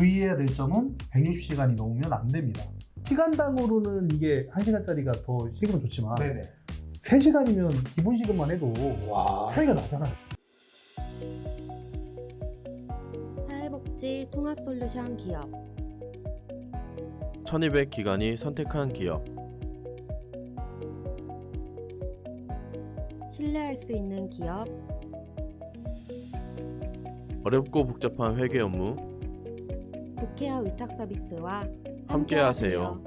주의해야 될 점은 160시간이 넘으면 안 됩니다. 시간당으로는 이게 1시간짜리가 더 시급은 좋지만 네네. 3시간이면 기본 시급만 해도 와. 차이가 나잖아요. 사회복지 통합솔루션 기업 1200 기관이 선택한 기업 신뢰할 수 있는 기업 어렵고 복잡한 회계 업무 국회어 위탁 서비스와 함께하세요.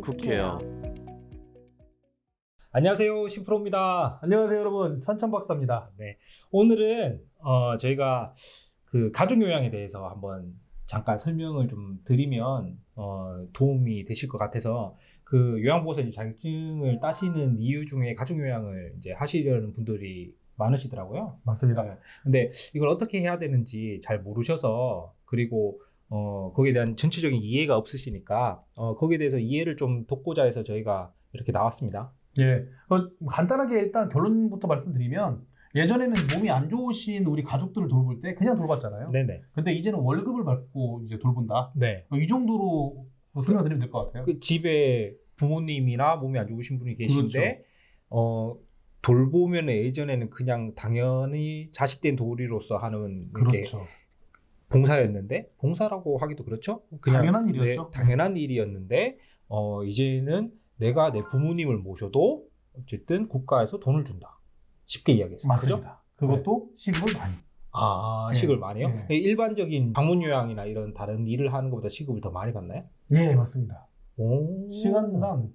국회어. 안녕하세요. 신프로입니다. 안녕하세요 여러분 천천 박사입니다. 네. 오늘은 어, 저희가 그 가족 요양에 대해서 한번 잠깐 설명을 좀 드리면 어, 도움이 되실 것 같아서 그 요양보호사 이제 자격증을 따시는 이유 중에 가족 요양을 이제 하시려는 분들이 많으시더라고요. 맞습니다. 네. 근데 이걸 어떻게 해야 되는지 잘 모르셔서 그리고 어, 거기에 대한 전체적인 이해가 없으시니까 어, 거기에 대해서 이해를 좀 돕고자 해서 저희가 이렇게 나왔습니다. 예, 어, 간단하게 일단 결론부터 말씀드리면 예전에는 몸이 안 좋으신 우리 가족들을 돌볼 때 그냥 돌봤잖아요. 네네. 근데 이제는 월급을 받고 이제 돌본다. 네. 이 정도로 설명 드리면 될 것 같아요. 그 집에 부모님이나 몸이 안 좋으신 분이 계신데 그렇죠. 어 돌보면 예전에는 그냥 당연히 자식된 도리로서 하는 그렇죠. 봉사였는데 봉사라고 하기도 그렇죠. 당연한 일이었죠. 네, 당연한 일이었는데 어 이제는 내가 내 부모님을 모셔도 어쨌든 국가에서 돈을 준다. 쉽게 이야기해서 그죠? 맞습니다. 그것도 시급을 많이. 아 네. 시급을 많이요? 네. 네, 일반적인 방문 요양이나 이런 다른 일을 하는 것보다 시급을 더 많이 받나요? 예, 맞습니다. 오. 시간당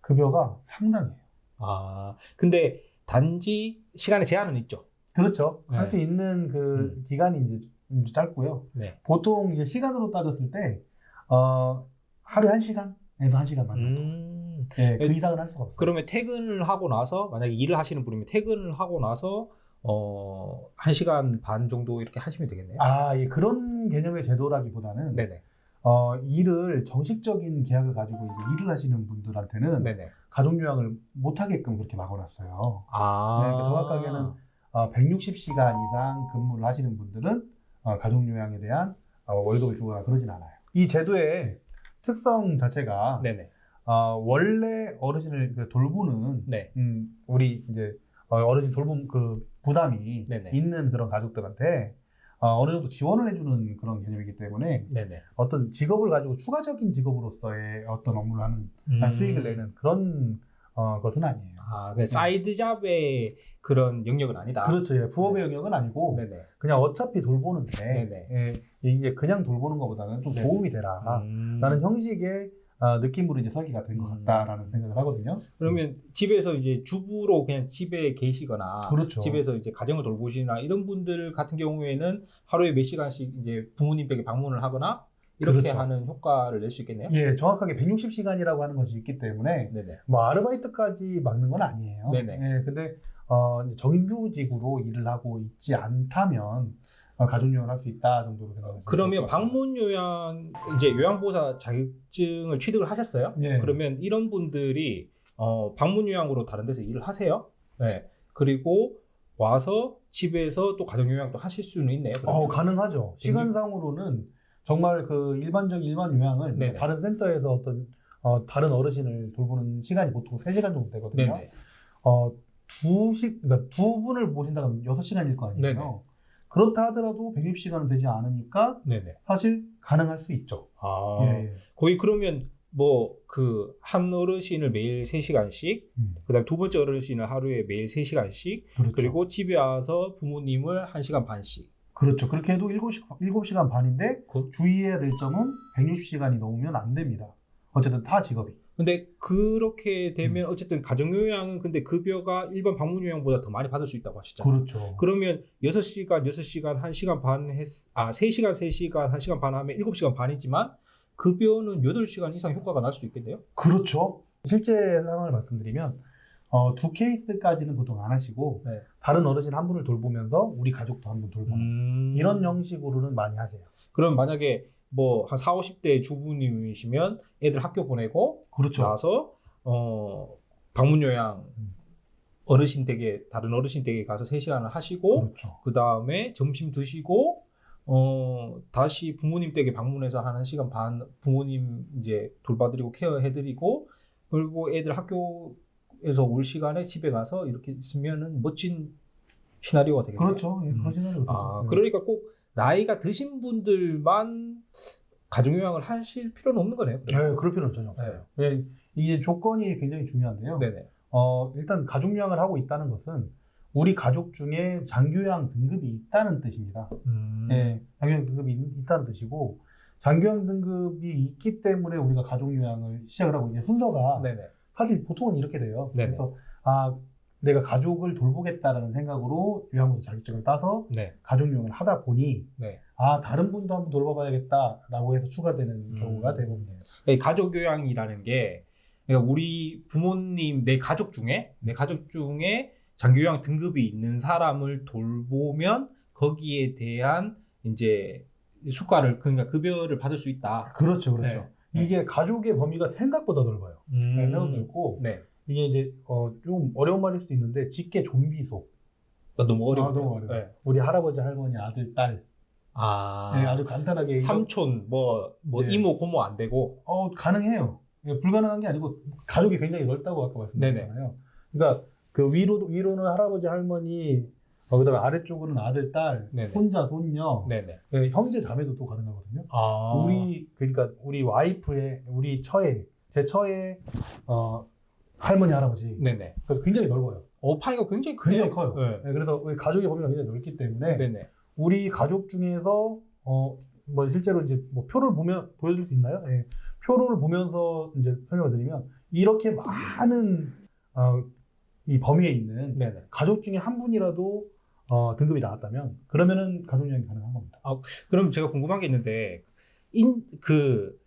급여가 상당해요. 아, 근데 단지 시간의 제한은 있죠. 그렇죠. 네. 할수 있는 그 음. 기간이 이제 좀 짧고요. 네. 보통 이제 시간으로 따졌을 때 어, 하루에 한 시간에서 한 시간 반. 정도. 음. 예, 그 에, 이상은 할 수가 없어요. 그러면 퇴근을 하고 나서 만약에 일을 하시는 분이면 퇴근을 하고 나서 어, 1시간 반 정도 이렇게 하시면 되겠네요. 아, 예, 그런 개념의 제도라기보다는 네네. 어, 일을 정식적인 계약을 가지고 이제 일을 하시는 분들한테는 네네. 가족 요양을 못 하게끔 그렇게 막아놨어요. 아. 네, 그러니까 정확하게는 어, 160시간 이상 근무를 하시는 분들은 어, 가족 요양에 대한 어, 월급을 주거나 그러진 않아요. 이 제도의 특성 자체가 네네. 어, 원래 어르신을 그 돌보는 네. 음, 우리 이제 어, 어르신 돌봄 그 부담이 네네. 있는 그런 가족들한테 어, 어느 정도 지원을 해주는 그런 개념이기 때문에 네네. 어떤 직업을 가지고 추가적인 직업으로서의 어떤 업무를 하는 음. 수익을 내는 그런 어, 것은 아니에요. 아, 그 사이드 잡의 그런 영역은 아니다. 그렇죠. 예, 부업의 영역은 아니고 네네. 그냥 어차피 돌보는데 네네. 예, 이게 그냥 돌보는 것보다는 좀 네. 도움이 되라 음. 라는 형식의 어, 느낌으로 이제 설계가 된것 음. 같다라는 생각을 하거든요. 그러면 집에서 이제 주부로 그냥 집에 계시거나 그렇죠. 집에서 이제 가정을 돌보시나 이런 분들 같은 경우에는 하루에 몇 시간씩 이제 부모님 댁에 방문을 하거나 이렇게 그렇죠. 하는 효과를 낼 수 있겠네요. 예, 정확하게 160시간이라고 하는 것이 있기 때문에 네네. 뭐 아르바이트까지 막는 건 아니에요. 네네. 예, 근데 어, 정규직으로 일을 하고 있지 않다면 어, 가족 요양을 할수 있다 정도로 생각하시면 그러면. 방문 요양 이제 요양보호사 자격증을 취득을 하셨어요? 예. 그러면 이런 분들이 어, 방문 요양으로 다른 데서 일을 하세요. 네. 그리고 와서 집에서 또 가정 요양도 하실 수는 있네요. 그러면. 어, 가능하죠. 시간상으로는 정말 그 일반적인 일반 요양을 네네. 다른 센터에서 어떤 어, 다른 어르신을 돌보는 시간이 보통 3시간 정도 되거든요. 네네. 어, 두 시, 그러니까 두 분을 모신다면 6시간일 거 아니에요. 네네. 그렇다 하더라도 160시간은 되지 않으니까 네네. 사실 가능할 수 있죠. 아. 예, 예. 거의 그러면 뭐 그 한 어르신을 매일 3시간씩 음, 그다음 두 번째 어르신을 하루에 매일 3시간씩 그렇죠. 그리고 집에 와서 부모님을 1시간 반씩 그렇죠. 그렇게 해도 7시, 7시간 반인데 그- 주의해야 될 점은 160시간이 넘으면 안 됩니다. 어쨌든 다 직업이. 근데 그렇게 음. 되면 어쨌든 가정요양은 근데 급여가 일반 방문요양보다 더 많이 받을 수 있다고 하셨잖아요. 그렇죠. 그러면 6시간, 6시간, 1시간 반 했, 아, 3시간, 3시간, 1시간 반 하면 7시간 반이지만 급여는 8시간 이상 효과가 날 수도 있겠네요. 그렇죠. 실제 상황을 말씀드리면 어, 두 케이스까지는 보통 안 하시고 네. 다른 어르신 한 분을 돌보면서 우리 가족도 한 분 돌보는 음. 이런 형식으로는 많이 하세요. 그럼 만약에 뭐 한 4, 50대 주부님이시면 애들 학교 보내고 그렇죠. 나서 어 방문 요양 음. 어르신 댁에 다른 어르신 댁에 가서 3시간을 하시고 그렇죠. 그 다음에 점심 드시고 어, 다시 부모님 댁에 방문해서 한 1시간 반 부모님 이제 돌봐드리고 케어해 드리고 그리고 애들 학교 에서 올 시간에 집에 가서 이렇게 있으면은 멋진 시나리오가 되겠네요. 그렇죠. 예, 음. 그러시는 거죠. 아, 예. 그러니까 꼭 나이가 드신 분들만 가정 요양을 하실 필요는 없는 거네요. 네, 그럴 필요는 전혀 없어요. 예, 이게 조건이 굉장히 중요한데요. 네네. 어, 일단 가족 요양을 하고 있다는 것은 우리 가족 중에 장교양 등급이 있다는 뜻입니다. 음. 예, 장교양 등급이 있- 있다는 뜻이고 장교양 등급이 있기 때문에 우리가 가족 요양을 시작을 하고 이제 순서가 네네. 사실 보통은 이렇게 돼요. 네네. 그래서 아 내가 가족을 돌보겠다라는 생각으로 요양보호 자격증을 따서 네. 가족요양을 하다 보니 네. 아 다른 분도 한번 돌봐봐야겠다라고 해서 추가되는 음. 경우가 대부분이에요. 이 가족 요양이라는 게 그러니까 우리 부모님 내 가족 중에 내 가족 중에 장교양 등급이 있는 사람을 돌보면 거기에 대한 이제 수가를 그러니까 급여를 받을 수 있다. 그렇죠, 그렇죠. 네. 이게 가족의 범위가 생각보다 넓어요. 음. 네, 생각보다 넓고 네. 이게 이제 어, 좀 어려운 말일 수도 있는데 직계 좀비속 아, 너무 어려워. 아, 너무 어려워요. 네. 우리 할아버지 할머니 아들 딸 아. 네, 아주 간단하게 삼촌 뭐뭐 네. 이모 고모 안 되고. 어 가능해요. 이게 불가능한 게 아니고 가족이 굉장히 넓다고 아까 말씀드렸잖아요. 그러니까 그 위로 위로는 할아버지 할머니 어, 그다음에 아래쪽으로는 아들 딸 네네. 손자 손녀 네네. 네, 형제 자매도 또 가능하거든요. 아. 우리 그러니까 우리 와이프의 우리 처의 제 처의 어, 할머니 할아버지 네네. 굉장히 넓어요. 어 파이가 굉장히 크네요. 굉장히 커요. 네. 네, 그래서 우리 가족의 범위가 굉장히 넓기 때문에 네네. 우리 가족 중에서 어 뭐 실제로 이제 뭐 표를 보면 보여줄 수 있나요? 예. 표를 보면서 이제 설명을 드리면 이렇게 많은 어, 이 범위에 있는 네네. 가족 중에 한 분이라도 어, 등급이 나왔다면 그러면은 가족 여행이 가능한 겁니다. 그럼 제가 궁금한 게 있는데 인 그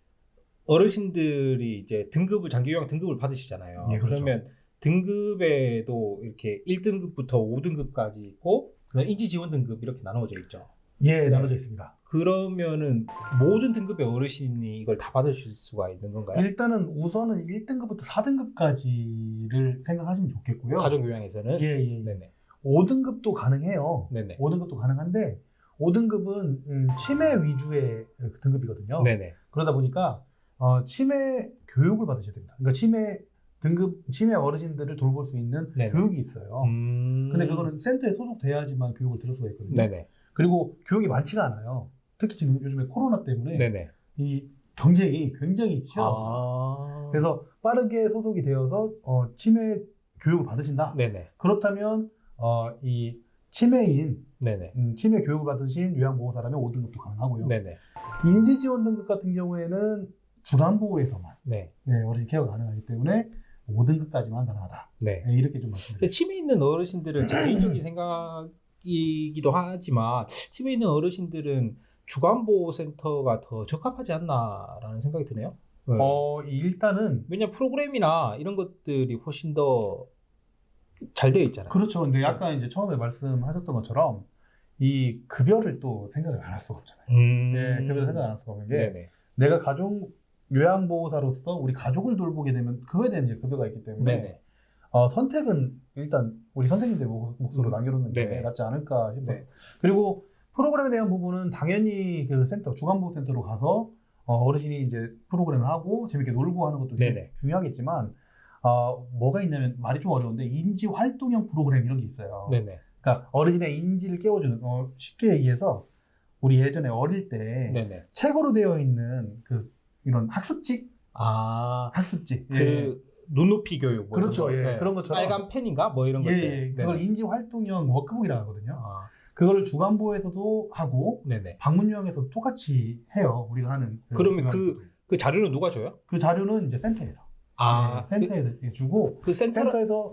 어르신들이 이제 등급을 장기 요양 등급을 받으시잖아요. 예, 그렇죠. 그러면 등급에도 이렇게 1등급부터 5등급까지 있고 그다음 인지 지원 등급 이렇게 나눠져 있죠. 예, 나눠져 있습니다. 그러면은 모든 등급의 어르신이 이걸 다 받으실 수가 있는 건가요? 일단은 우선은 1등급부터 4등급까지를 생각하시면 좋겠고요. 가족 요양에서는 예, 예, 예. 네네 5등급도 가능해요. 네네 5등급도 가능한데 5등급은 음, 치매 위주의 그 등급이거든요. 네네 그러다 보니까 어, 치매 교육을 받으셔야 됩니다. 그러니까 치매 등급 치매 어르신들을 돌볼 수 있는 네네. 교육이 있어요. 음... 근데 그거는 센터에 소속돼야지만 교육을 들을 수가 있거든요. 네네 그리고 교육이 많지가 않아요. 특히 지금 요즘에 코로나 때문에 네네 이 경쟁이 굉장히 치열합니다. 아 그래서 빠르게 소속이 되어서 어, 치매 교육을 받으신다. 네네 그렇다면 어, 이 치매인 음, 치매 교육을 받으신 요양보호사라면 5등급도 가능하고요. 네네 인지지원 등급 같은 경우에는 주간보호에서만 네 네, 어르신 케어가 가능하기 때문에 5등급까지만 가능하다. 네. 네, 이렇게 좀 말씀드립니다. 치매 있는 어르신들은 제 개인적인 생각이기도 하지만 치매 있는 어르신들은 주간보호센터가 더 적합하지 않나라는 생각이 드네요. 네. 어, 일단은 왜냐 프로그램이나 이런 것들이 훨씬 더 잘 되어 있잖아요. 그렇죠. 근데 아까 이제 처음에 말씀하셨던 것처럼 이 급여를 또 생각을 안 할 수가 없잖아요. 음... 네, 급여를 생각 안 할 수가 없는 게 네네. 내가 가족 요양보호사로서 우리 가족을 돌보게 되면 그거에 대한 이제 급여가 있기 때문에 네네. 어, 선택은 일단 우리 선생님들 목- 몫으로 음. 남겨놓는 게 네네. 낫지 않을까 싶어요. 네. 그리고 프로그램에 대한 부분은 당연히 그 센터 주간보호센터로 가서 어, 르신이 이제 프로그램을 하고 재밌게 놀고 하는 것도 네네. 중요하겠지만 어, 뭐가 있냐면 말이 좀 어려운데 인지 활동형 프로그램 이런 게 있어요. 네네. 그러니까 어르신의 인지를 깨워주는 어, 쉽게 얘기해서 우리 예전에 어릴 때 네네. 책으로 되어 있는 그 이런 학습지 아, 학습지 예. 그 눈높이 교육. 뭐 그렇죠, 이런 거. 예. 그런 것처럼. 빨간 펜인가 뭐 이런 예, 것들. 예. 그걸 네네. 인지 활동형 워크북이라고 하거든요. 아, 그거를 주간보에서도 하고 네네. 방문요양에서도 똑같이 해요. 우리가 하는. 그러면 요양 그-. 그 자료는 누가 줘요? 그 자료는 이제 센터에서 아, 네, 센터에서 이렇게 주고 그 센터. 센터에서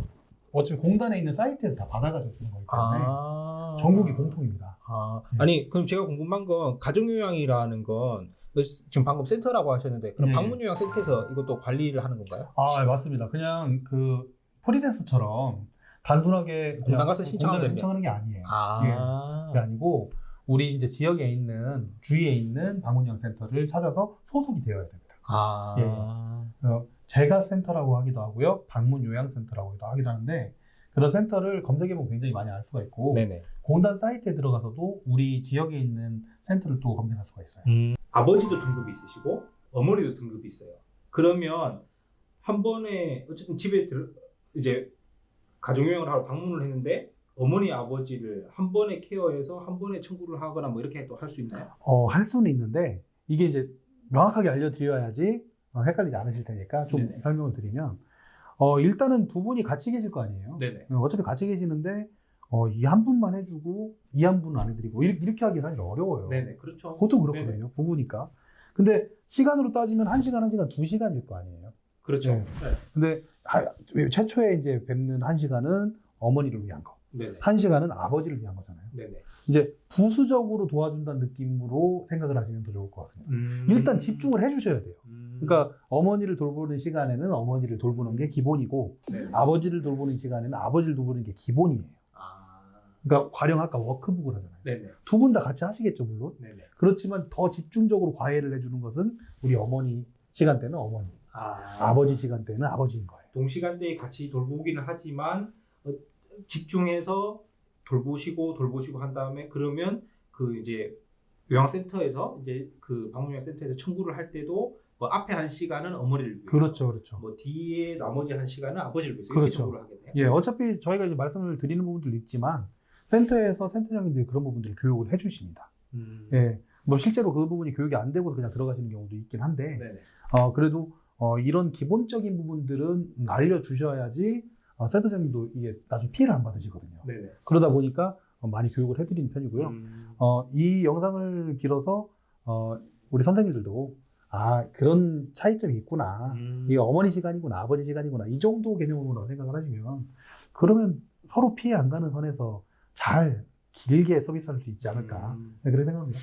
어차피 공단에 있는 사이트에서 다 받아가지고 쓰는 거기 때문에 아, 전국이 공통입니다. 아, 네. 아니 그럼 제가 궁금한 건 가정요양이라는 건 지금 방금 센터라고 하셨는데 그럼 네. 방문 요양 센터에서 이것도 관리를 하는 건가요? 아 네, 맞습니다. 그냥 그 프리랜서처럼 단순하게 공단 가서 신청하면. 신청하는 게 아니에요. 아, 그게 아니고 우리 이제 지역에 있는 주위에 있는 방문형 센터를 찾아서 소속이 되어야 됩니다. 아, 어, 제가 센터라고 하기도 하고요, 방문 요양 센터라고 하기도 하는데 그런 센터를 검색해보면 굉장히 많이 알 수가 있고 네네. 공단 사이트에 들어가서도 우리 지역에 있는 센터를 또 검색할 수가 있어요. 음. 아버지도 등급이 있으시고 어머니도 등급이 있어요. 그러면 한 번에 어쨌든 집에 들 이제 가족여행을 하러 방문을 했는데 어머니 아버지를 한 번에 케어해서 한 번에 청구를 하거나 뭐 이렇게 또 할 수 있나요? 어, 할 수는 있는데 이게 이제 명확하게 알려드려야지 어, 헷갈리지 않으실 테니까 좀 네네. 설명을 드리면 어, 일단은 두 분이 같이 계실 거 아니에요. 네네. 어, 어차피 같이 계시는데 어, 이 한 분만 해주고 이 한 분은 안 해드리고 이렇게, 이렇게 하기 사실 어려워요. 네네. 그렇죠. 보통 그렇거든요. 부부니까. 근데 시간으로 따지면 한 시간 한 시간 두 시간일 거 아니에요. 그렇죠. 네. 근데 하- 최초에 이제 뵙는 한 시간은 어머니를 위한 거, 네네. 한 시간은 아버지를 위한 거잖아요. 네네. 이제 부수적으로 도와준다는 느낌으로 생각을 하시면 더 좋을 것 같습니다. 음. 일단 집중을 해주셔야 돼요. 음. 그러니까 어머니를 돌보는 시간에는 어머니를 돌보는 게 기본이고 네네. 아버지를 돌보는 시간에는 아버지를 돌보는 게 기본이에요. 아. 그러니까 가령 아까 워크북을 하잖아요. 두 분 다 같이 하시겠죠 물론. 네네. 그렇지만 더 집중적으로 과외를 해주는 것은 우리 어머니 시간대는 어머니, 아. 아버지 시간대는 아버지인 거예요. 동시간대에 같이 돌보기는 하지만 어, 집중해서 돌보시고 돌보시고 한 다음에 그러면 그 이제 요양센터에서 이제 그 방문요양센터에서 청구를 할 때도 뭐 앞에 한 시간은 어머니를 위해서 그렇죠, 그렇죠. 뭐 뒤에 나머지 한 시간은 아버지를 위해서 그렇죠. 이렇게 청구를 하겠네요. 예, 어차피 저희가 이제 말씀을 드리는 부분들도 있지만 센터에서 센터장님들이 그런 부분들을 교육을 해주십니다. 음. 예, 뭐 실제로 그 부분이 교육이 안 되고 그냥 들어가시는 경우도 있긴 한데, 네네. 어, 그래도 어, 이런 기본적인 부분들은 알려주셔야지 어, 센터장님도 이게 나중에 피해를 안 받으시거든요. 네네. 그러다 보니까 어, 많이 교육을 해드리는 편이고요. 음. 어, 이 영상을 빌어서 어, 우리 선생님들도 아 그런 차이점이 있구나. 음. 이게 어머니 시간이구나, 아버지 시간이구나 이 정도 개념으로 생각을 하시면 그러면 서로 피해 안 가는 선에서 잘 길게 서비스할 수 있지 않을까 음. 네, 그런 생각합니다.